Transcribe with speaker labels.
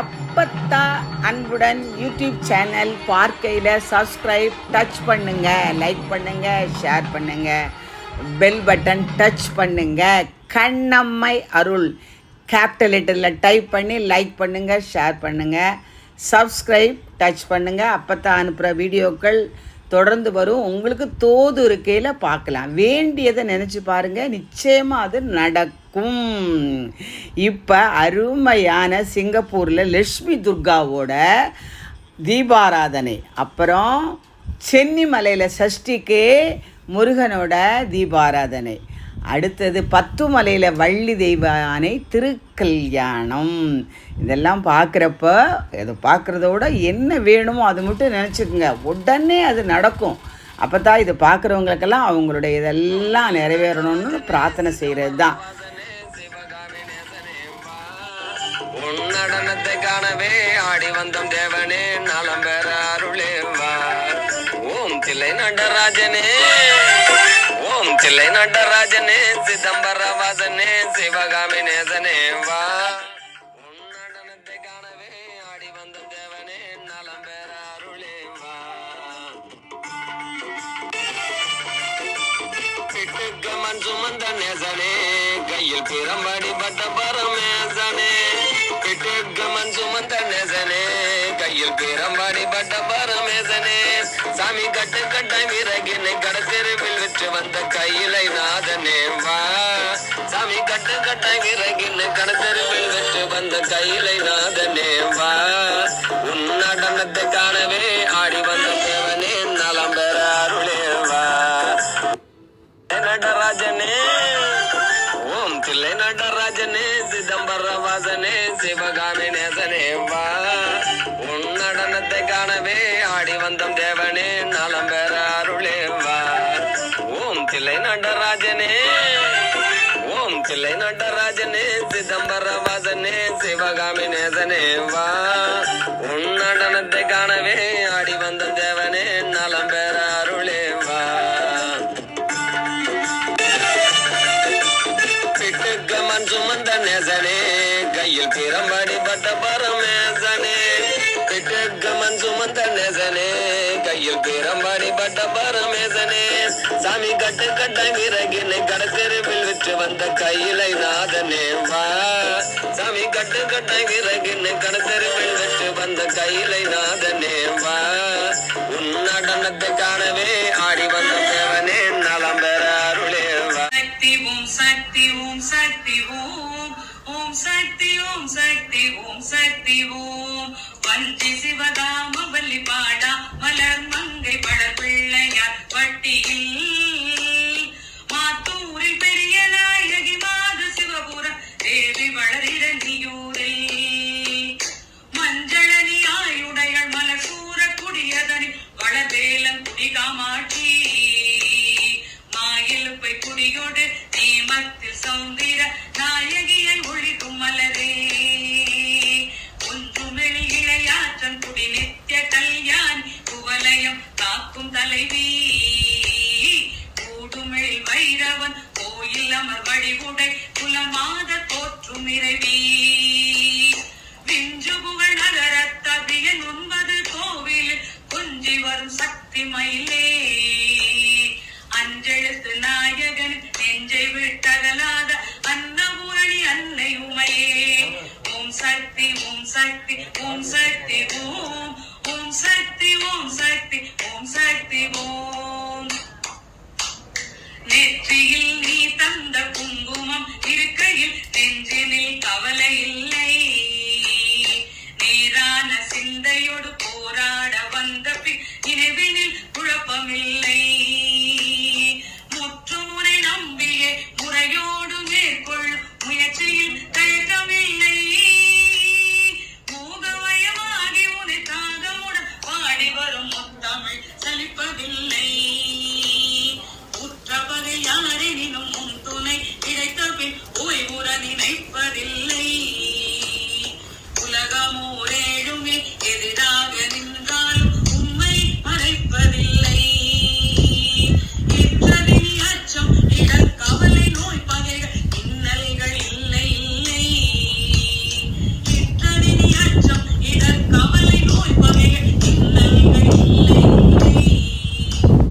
Speaker 1: அப்பத்தா அன்புடன் YouTube channel பார்க்கையில் சப்ஸ்கிரைப் டச் பண்ணுங்க. லைக் பண்ணுங்க ஷேர் பண்ணுங்க. பெல் பட்டன் டச் பண்ணுங்க. கண்ணம்மை அருள். கேபிட்டல் லெட்டரில் டைப் பண்ணி லைக் பண்ணுங்க ஷேர் பண்ணுங்க. சப்ஸ்கிரைப் டச் பண்ணுங்க. அப்பத்தான் அனுப்புகிற வீடியோக்கள் தொடர்ந்து வரும். உங்களுக்கு தோது இருக்கையில் பார்க்கலாம். வேண்டியதை நினச்சி பாருங்கள் நிச்சயமாக அது நடக்கும். இப்போ அருமையான சிங்கப்பூரில் லட்சுமி துர்காவோட தீபாராதனை. அப்புறம் சென்னிமலையில் சஷ்டிக்கு முருகனோட தீபாராதனை. அடுத்தது பத்து மலையில் வள்ளி தெய்வ யானை திருக்கல்யாணம். இதெல்லாம் பார்க்குறப்ப இதை பார்க்குறதோட என்ன வேணுமோ அது மட்டும் நினச்சிக்கோங்க. உடனே அது நடக்கும். அப்போ தான் இது பார்க்குறவங்களுக்கெல்லாம் அவங்களுடைய இதெல்லாம் நிறைவேறணும்னு பிரார்த்தனை செய்கிறது தான்
Speaker 2: உன் நடனத்தை காணவே ஆடி வந்தம் தேவனே நலம் பெற அருளே ஓம் தில்லை நடராஜனே ஓம் தில்லை நடராஜனே சிதம்பர வாசனே சிவகாமி நேசனே வா. உன் நடனத்தை காணவே ஆடி வந்தோம் தேவனே நலம் பெற அருளே சிட்டுக்கமன் சுமந்த நேசனே கையில் பிரம்படி பட்ட பரமேசனே. சிட்டுக்கமன் சுமந்த நேசனே கையில் பிரம்படி பட்ட பரமேசனே சாமி கட்டு கட்டாய் விறகினை கடத்தெருவில் விற்று வந்த கையிலை நாதனே வா சாமி கட்டு கட்டாய் விறகினை கடத்தெருவில் விற்று வந்த கையிலை நாதனே வா உன் நடனத்தை காணவே ஆடி வந்த தேவனே நலம் பெற அருளே வா நடராஜனே ஓம் தில்லை நடராஜனே சிதம்பரவா சிவகாமி நேசனேவா உன் நடனத்தை காணவே ஆடி வந்தம் தேவனே நலம் பெற அருளேவா? ஓம் தில்லை நடராஜனே ஓம் தில்லை நடராஜனே சிதம்பர வாசனே சிவகாமி நேசனேவா பிட்டுக்கமன் சுமந்த நேசனே. கையில் பிரம்படி பட்ட பரமேசனே. கமன் சுமந்த நேசனே. கையில் பிரம்படி பட்ட பரமேசனே. சாமி கட்டு கட்ட விறகினை கடத்தெருவில் விற்று வந்த கையிலை நாதனே வா சாமி கட்டு கட்ட விறகினை கடத்தெருவில் விற்று வந்த கையிலை நாதனே வா உன் நடனத்தை காணவே
Speaker 3: ஓம் ஓம் சக்தி ஓம் சக்தி ஓம் சக்தி ஓம். வஞ்சி சிவதாம வள்ளி பாடா மலர் மங்கை படர் பிள்ளையார் வட்டியில். மாத்தூரில் பெரிய நாயகி மாத சிவபுர தேவி வளரிட வளரிடனியூரில் மஞ்சளனி ஆயுடைகள் மலர் சூர குடியதனி வளவேலம் குடி காமாட்சி. மாயிலுப்பை குடியோடு நீமத்தில் சௌந்திர நாயகியல் ஒழிக்கும் மலரே ஒன்றுமெளி இளையாற்றன் குடி நித்திய கல்யாணி குவலயம் காக்கும் தலைவி. கூடுமெள் வைரவன் கோயில் அமர் வழிவுடை குலமாத தோற்றும் இறைவி விஞ்சு புகழ் நகரத்தபியன் ஒன்பது கோவில் கொஞ்சி வரும் சக்தி மயிலே. அஞ்செழுத்து நாயகன் நெஞ்சை விட்டகலாத அன்னை உமையே ஓம் சக்தி ஓம் சக்தி ஓம் சக்தி ஓம். ஓம் சக்தி ஓம் சக்தி ஓம் சக்தி ஓம். நெற்றியில் நீ தந்த குங்குமம் இருக்கையில் நெஞ்சினில் கவலை இல்லை. நேரான சிந்தையோடு போராட வந்த பின் நினைவினில் குழப்பமில்லை.